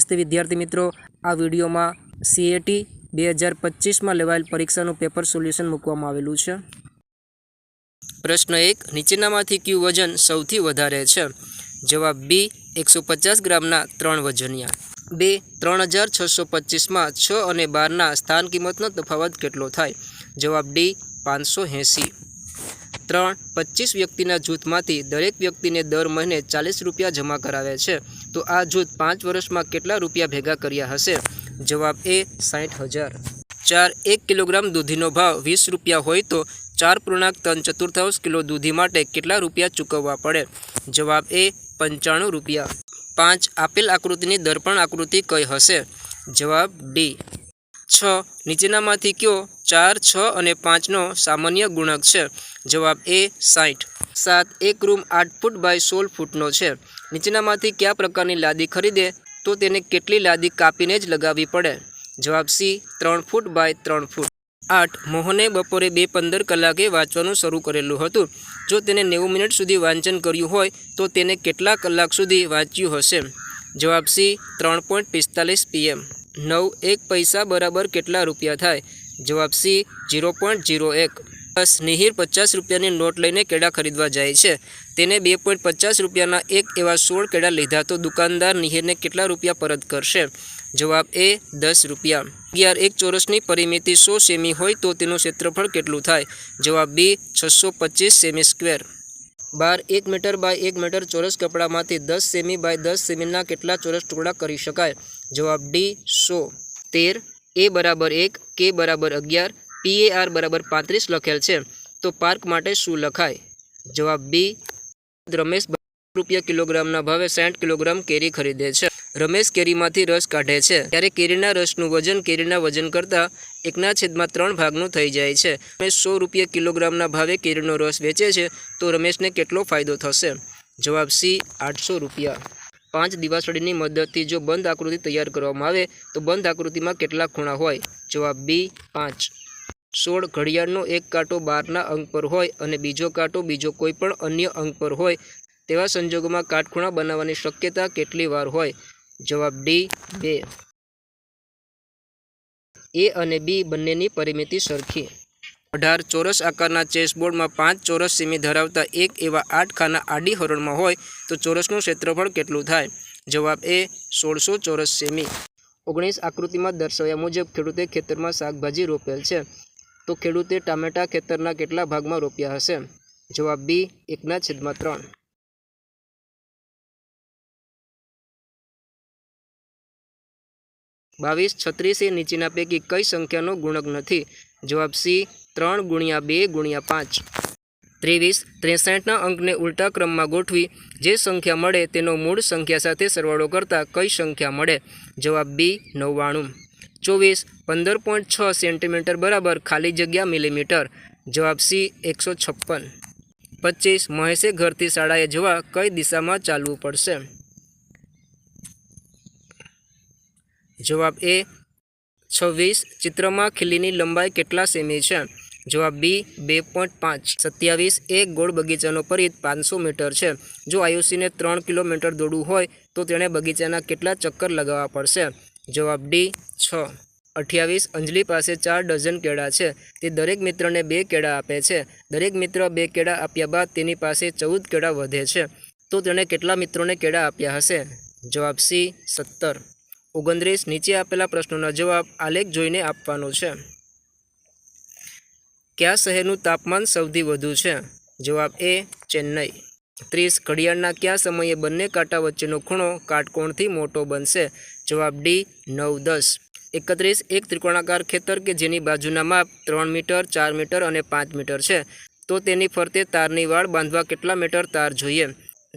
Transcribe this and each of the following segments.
નમસ્તે વિદ્યાર્થી મિત્રો. આ વિડીયોમાં સીએટી બે હજાર પચીસમાં લેવાયેલ પરીક્ષાનું પેપર સોલ્યુશન મૂકવામાં આવેલું છે. પ્રશ્ન એક, નીચેનામાંથી કયું વજન સૌથી વધારે છે? જવાબ બી, એકસો પચાસ ગ્રામના ત્રણ વજનિયા. બે, ત્રણ હજાર છસો પચીસમાં છ અને બારના સ્થાન કિંમતનો તફાવત કેટલો થાય? જવાબ ડી, પાંચસો એંસી. ત્રણ, પચીસ વ્યક્તિના જૂથમાંથી દરેક વ્યક્તિને દર મહિને ચાલીસ રૂપિયા જમા કરાવે છે. તો આ જૂથ પાંચ વર્ષમાં કેટલા રૂપિયા ભેગા કર્યા હશે? જવાબ એ, સાઠ હજાર. ચાર, એક કિલોગ્રામ દૂધીનો ભાવ વીસ રૂપિયા હોય તો ચાર પૂર્ણાંક ત્રણ ચતુર્થાંશ કિલો દૂધી માટે કેટલા રૂપિયા ચૂકવવા પડે? જવાબ એ, પંચાણું રૂપિયા. પાંચ, આપેલ આકૃતિની દર્પણ આકૃતિ કઈ હશે? જવાબ ડી. છ, નીચેનામાંથી કયો ચાર, છ અને પાંચનો સામાન્ય ગુણક છે? જવાબ એ, સાઠ. સાત એક રૂમ આઠ ફૂટ બાય સોળ ફૂટનો છે. નીચેનામાંથી કયા પ્રકારની લાદી ખરીદે તો તેને કેટલી લાદી કાપીને જ લગાવવી પડે? જવાબ સી, ત્રણ ફૂટ બાય ત્રણ ફૂટ. આઠ, મોહને બપોરે બે પંદર કલાકે વાંચવાનું શરૂ કરેલું હતું. જો તેને નેવું મિનિટ સુધી વાંચન કર્યું હોય, તો તેને કેટલા કલાક સુધી વાંચ્યું હશે? જવાબ સી, ત્રણ પોઈન્ટ પિસ્તાલીસ પીએમ. નવ, એક પૈસા બરાબર કેટલા રૂપિયા થાય? જવાબ સી જીરો પોઈન્ટ જીરો એક. બસ નિહિર પચાસ રૂપિયાની નોટ લઈને કેળા ખરીદવા જાય છે. તેને બે પોઈન્ટ પચાસ રૂપિયાના એક એવા સોળ કેળા લીધા તો દુકાનદાર નિહિરને કેટલા રૂપિયા પરત કરશે? જવાબ એ, દસ રૂપિયા. અગિયાર, એક ચોરસની પરિમિતિ સો સેમી હોય તો તેનું ક્ષેત્રફળ કેટલું થાય? જવાબ બી, છસો પચીસ સેમી સ્ક્વેર. બાર, એક મીટર બાય એક મીટર ચોરસ કપડામાંથી દસ સેમી બાય દસ સેમીના કેટલા ચોરસ ટુકડા કરી શકાય? જવાબ ડી, સો. તેર, એ બરાબર એક, કે બરાબર અગિયાર પી એ આર બરાબર પાંત્રીસ લખેલ છે. તો પાર્ક માટે શું લખાય? જવાબ બી રમેશ રૂપિયા કિલોગ્રામના ભાવે સાઠ કિલોગ્રામ કેરી ખરીદે છે. રમેશ કેરીમાંથી રસ કાઢે છે. ત્યારે કેરીના રસનું વજન કેરીના વજન કરતાં એકના છેદમાં ત્રણ ભાગનું થઈ જાય છે. રમેશ સો રૂપિયા કિલોગ્રામના ભાવે કેરીનો રસ વેચે છે. તો રમેશને કેટલો ફાયદો થશે? જવાબ સી આઠસો રૂપિયા. પાંચ દિવાસળીની મદદથી જો બંધ આકૃતિ તૈયાર કરવામાં આવે, તો બંધ આકૃતિમાં કેટલા ખૂણા હોય? જવાબ બી પાંચ. સોળ ઘડિયાળનો એક કાંટો બારના અંક પર હોય અને બીજો કાંટો બીજો કોઈ પણ અન્ય અંક પર હોય, તેવા સંજોગોમાં કાટખૂણા બનાવવાની શક્યતા કેટલી વાર હોય? જવાબ ડી, બે. એ અને બી બંનેની પરિમિતિ સરખી. અઢાર ચોરસ આકારના ચેસબોર્ડમાં પાંચ ચોરસ સીમી ધરાવતા એક એવા આઠ ખાના આડી હરોળમાં હોય, તો ચોરસનું ક્ષેત્રફળ કેટલું થાય? જવાબ એ, સોળસો ચોરસ સેમી. ઓગણીસ આકૃતિમાં દર્શાવ્યા મુજબ ખેડૂતે ખેતરમાં શાકભાજી રોપેલ છે. તો ખેડૂતે ટામેટા ખેતરના કેટલા ભાગમાં રોપ્યા હશે? જવાબ બી, એકના છેદમાં ત્રણ. બાવીસ, છત્રીસ એ નીચેના પૈકી કઈ સંખ્યાનો ગુણક નથી? જવાબ સી, ત્રણ ગુણ્યા બે ગુણ્યા પાંચ. ત્રેવીસ, ત્રેસઠના અંકને ઉલટા ક્રમમાં ગોઠવી જે સંખ્યા મળે તેનો મૂળ સંખ્યા સાથે સરવાળો કરતાં કઈ સંખ્યા મળે? જવાબ બી, નવ્વાણું. ચોવીસ પંદર પોઈન્ટ છ સેન્ટીમીટર બરાબર ખાલી જગ્યા મિલીમીટર. જવાબ સી, એકસો છપ્પન. પચીસ, મહેશે ઘરથી શાળાએ જવા કઈ દિશામાં ચાલવું પડશે? જવાબ એ, છવ્વીસ, ચિત્રમાં ખીલીની લંબાઈ કેટલા સેમી છે? જવાબ બી, બે પોઈન્ટ પાંચ. સત્યાવીસ એક ગોળ બગીચાનો પરિત પાંચસો મીટર છે. જો આયુષીને ત્રણ કિલોમીટર દોડવું હોય તો તેણે બગીચાના કેટલા ચક્કર લગાવવા પડશે? જવાબ ડી, છ. અઠ્યાવીસ, અંજલિ પાસે ચાર ડઝન કેળા છે. તે દરેક મિત્રને બે કેળા આપે છે. દરેક મિત્ર બે કેળા આપ્યા બાદ તેની પાસે ચૌદ કેળા વધે છે. તો તેણે કેટલા મિત્રોને કેળા આપ્યા હશે? જવાબ સી, સત્તર. ઓગણત્રીસ, નીચે આપેલા પ્રશ્નોના જવાબ આલેખ જોઈને આપવાનો છે. કયા શહેરનું તાપમાન સૌથી વધુ છે? જવાબ એ, ચેન્નઈ. ત્રીસ, ઘડિયાળના કયા સમયે બંને કાંટા વચ્ચેનો ખૂણો કાટકોણથી મોટો બનશે? જવાબ ડી નવ દસ. એકત્રીસ, એક ત્રિકોણાકાર ખેતર કે જેની બાજુના માપ ત્રણ મીટર, ચાર મીટર અને પાંચ મીટર છે. તો તેની ફરતે તારની વાળ બાંધવા કેટલા મીટર તાર જોઈએ?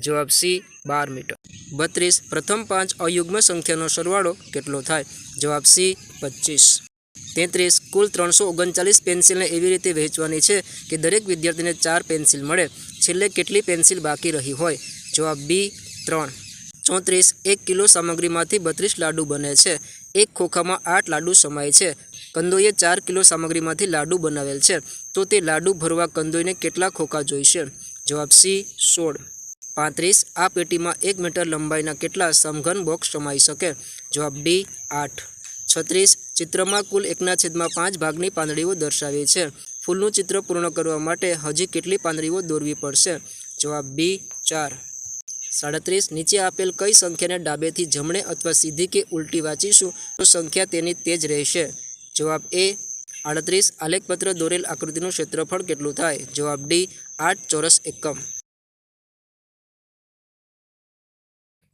જવાબ સી, બાર મીટર. બત્રીસ, પ્રથમ પાંચ અયુગ્મ સંખ્યાનો સરવાળો કેટલો થાય? જવાબ સી, પચીસ. તેત્રીસ, કુલ ત્રણસો ઓગણચાલીસ પેન્સિલને એવી રીતે વહેંચવાની છે કે દરેક વિદ્યાર્થીને ચાર પેન્સિલ મળે. છેલ્લે કેટલી પેન્સિલ બાકી રહી હોય? જવાબ બી, ત્રણ. ચોત્રીસ, એક કિલો સામગ્રીમાંથી બત્રીસ લાડુ બને છે. એક ખોખામાં આઠ લાડુ સમાય છે. કંદોઈએ ચાર કિલો સામગ્રીમાંથી લાડુ બનાવેલ છે. તો તે લાડુ ભરવા કંદોઈને કેટલા ખોખા જોઈશે? જવાબ સી, સોળ. પાંત્રીસ, આ પેટીમાં એક મીટર લંબાઈના કેટલા સમઘન બોક્સ સમાઈ શકે? જવાબ ડી, આઠ. છત્રીસ, ચિત્રમાં કુલ એકના છેદમાં પાંચ ભાગની પાંદડીઓ દર્શાવી છે. ફૂલનું ચિત્ર પૂર્ણ કરવા માટે હજી કેટલી પાંદડીઓ દોરવી પડશે? જવાબ બી, ચાર. સાડત્રીસ નીચે આપેલ કઈ સંખ્યાને ડાબેથી જમણે અથવા સીધી કે ઉલટી વાંચીશું, તો સંખ્યા તેની તે જ રહેશે. જવાબ એ, આડત્રીસ આલેખપત્ર દોરેલ આકૃતિનું ક્ષેત્રફળ કેટલું થાય? જવાબ ડી, આઠ ચોરસ એકમ.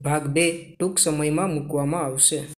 ભાગ બે ટૂંક સમયમાં મૂકવામાં આવશે.